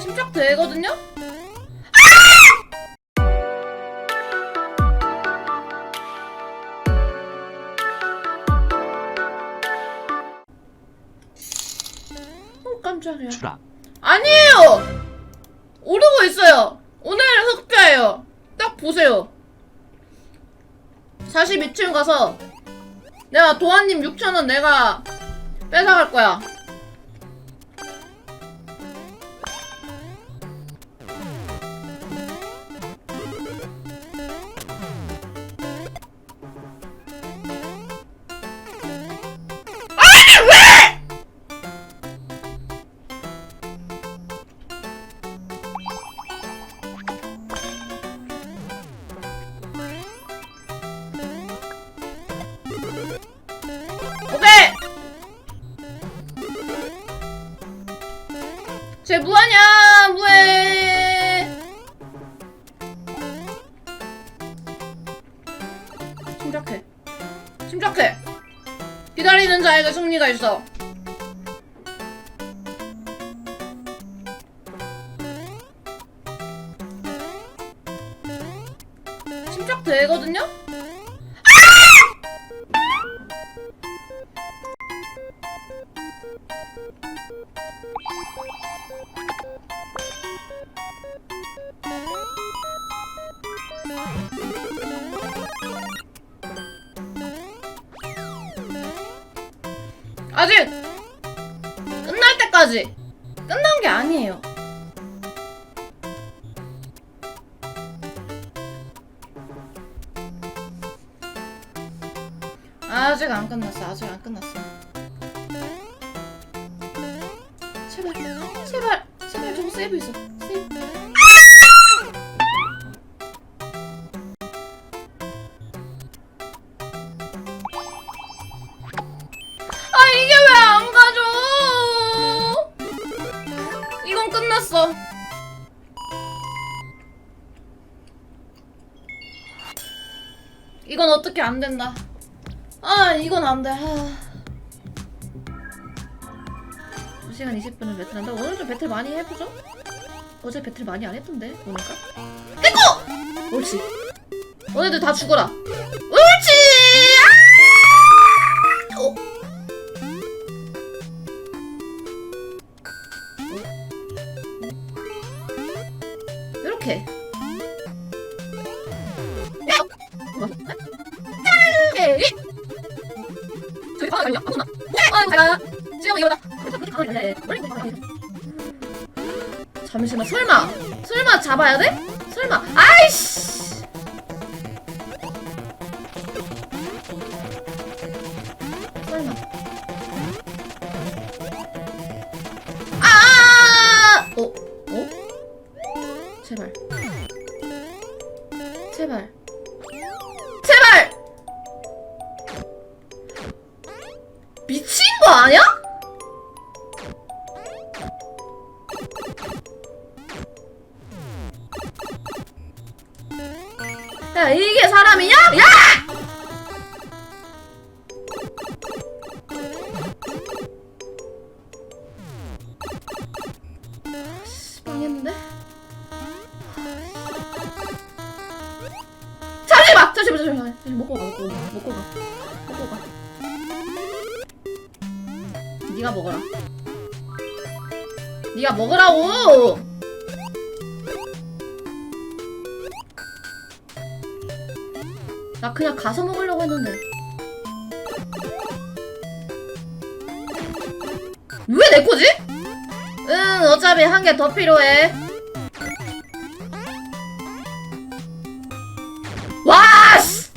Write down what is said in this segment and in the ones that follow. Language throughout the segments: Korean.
침착 되거든요? 어 깜짝이야 추락. 아니에요! 오르고 있어요. 오늘 흑자예요. 딱 보세요. 42층 가서 내가 도안님 6천원 내가 뺏어갈 거야. 쟤 뭐하냐, 뭐해! 침착해. 침착해. 기다리는 자에게 승리가 있어. 침착 되거든요? 아 끝날 때까지 끝난 게 아니에요. 아직 안 끝났어. 아직 안 끝났어. 제발, 제발, 제발 저거 세이브 있어. 어떻게 안 된다. 아 이건 안 돼. 아. 2시간 20분을 배틀한다. 오늘 좀 배틀 많이 해보죠? 어제 배틀 많이 안 했던데 보니까. 됐고! 옳지. 너네들 다 죽어라. 옳지! 아! 어? 이렇게. 잡아야 돼? 야, 이게 사람이냐? 야! 씨, 망했는데? 잠시만! 잠시만, 잠시만. 잠시만. 먹고 가, 먹고 가. 먹고 가. 먹고 가. 네가 먹어라. 네가 먹으라고! 나 그냥 가서 먹으려고 했는데. 왜 내 거지? 응, 어차피 한 개 더 필요해. 와, 씨!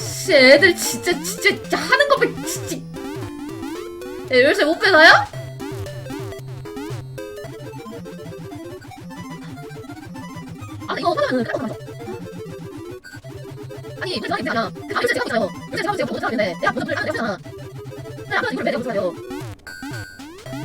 씨, 애들 진짜, 진짜, 하는 거 봐, 진짜. 야, 열쇠 못 빼나요? 아, 이거 하나는 그냥 가져. 아니, 그래서 이게 아니야. 그 열쇠 제가 있어요. 열쇠 제가 지금 못 되는데 내가 먼저 안 되잖아. 내가 앞에서 이걸 매겨 못 돼요.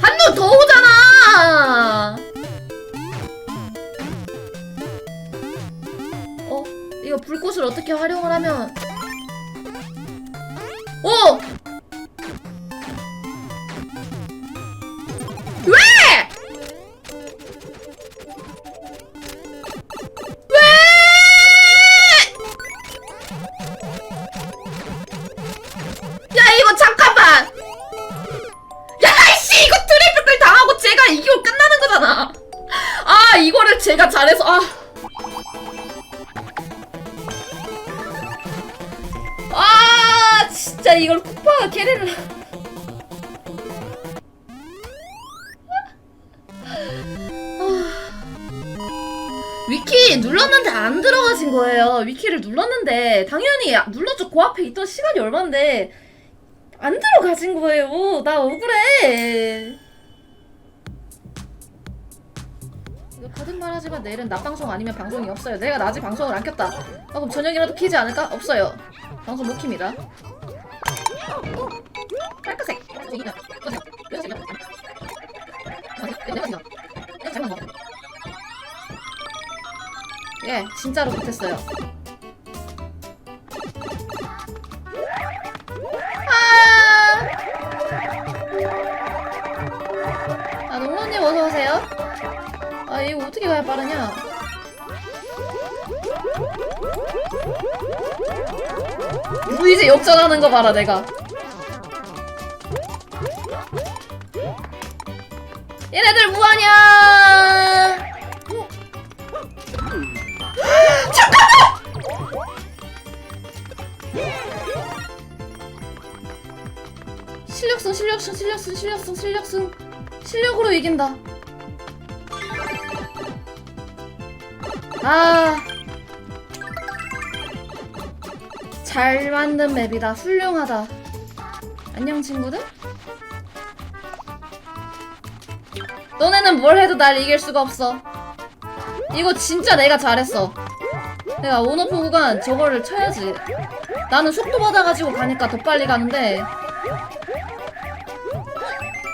한눈 더 오잖아. 어, 이거 불꽃을 어떻게 활용을 하면? 오! 이걸 쿠파가 캐리를 위키 눌렀는데 안 들어가신 거예요. 위키를 눌렀는데 당연히 눌러줘 그 앞에 있던 시간이 얼만데 안 들어가신 거예요. 나 억울해. 이거 거짓 말하지만 내일은 낮 방송 아니면 방송이 없어요. 내가 낮에 방송을 안 켰다. 아, 그럼 저녁이라도 키지 않을까? 없어요. 방송 못 킵니다. 빨간색. 예, 진짜로 못했어요. 아! 아, 농로님 어서 오세요. 아, 이거 어떻게 가야 빠르냐? 이제 역전하는 거 봐라, 내가. 얘네들 뭐하냐? 어? 실력승 실력승 실력승 실력승 실력승 실력으로 이긴다 아 잘 만든 맵이다. 훌륭하다. 안녕 친구들. 너네는 뭘 해도 날 이길 수가 없어. 이거 진짜 내가 잘했어. 내가 온오프 구간 저거를 쳐야지. 나는 속도 받아가지고 가니까 더 빨리 가는데.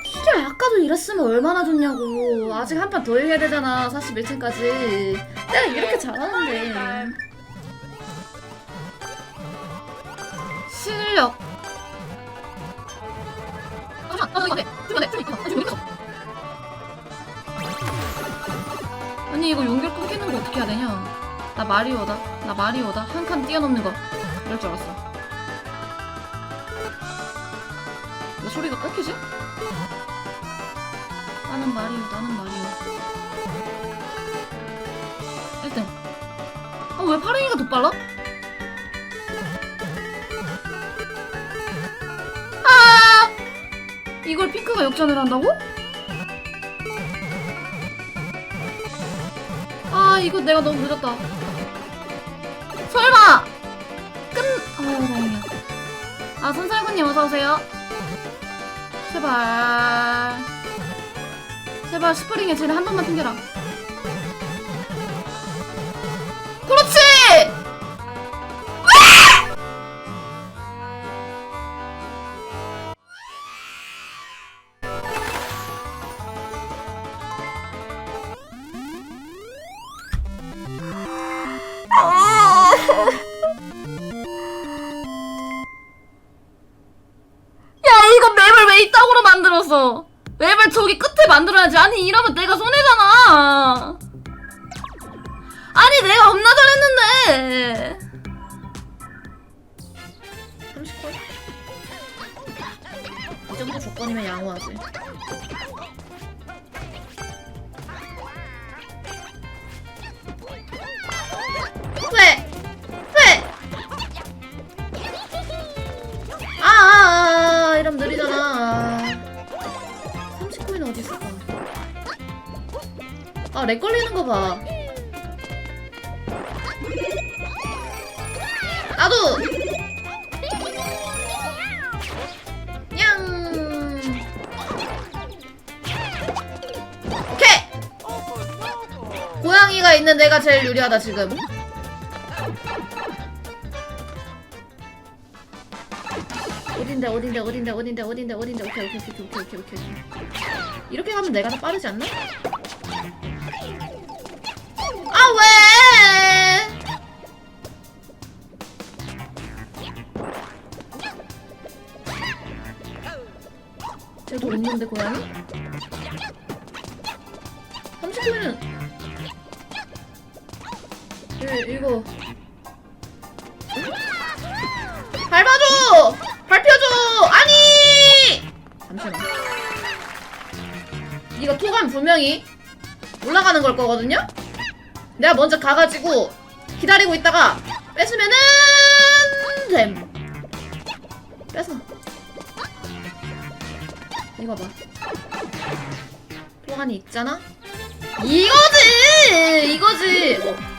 이게 아까도 이랬으면 얼마나 좋냐고. 아직 한 판 더 이겨야 되잖아. 41층까지. 내가 이렇게 잘하는데 실력. 아니 이거 연결 끊기는 거 어떻게 해야 되냐? 나 마리오다. 나 마리오다. 한 칸 뛰어넘는 거. 이럴 줄 알았어. 왜 소리가 끊기지? 나는 마리오 나는 마리오 1등. 아 왜 파랭이가 더 빨라? 이걸 핑크가 역전을 한다고? 아 이거 내가 너무 늦었다. 설마! 끝! 아유 다행이야. 아 손살구님 어서오세요. 제발. 제발 스프링에 쟤네 한 번만 튕겨라 이따구로 만들었어. 맵을 저기 끝에 만들어야지. 아니 이러면 내가 손해잖아. 아니 내가 겁나 잘했는데. 30콜? 이 정도 조건이면 양호하지 아, 렉 걸리는 거 봐. 나도! 냥! 오케이! 고양이가 있는 내가 제일 유리하다, 지금. 어딘데 어딘데 어딘데 어딘데 어딘데 어딘데 오케이 오케이 오케이 오케이 오케이 오케이 이렇게 가면 내가 더 빠르지 않나? 아 왜? 쟤도 있는데 고양이? 30분은 이거 밟아줘! 밟혀줘! 아니! 잠시만. 이거 토감 분명히 올라가는 걸 거거든요? 내가 먼저 가가지고 기다리고 있다가 뺏으면은 됨. 뺏어. 이거 봐. 토간이 있잖아? 이거지! 이거지 어.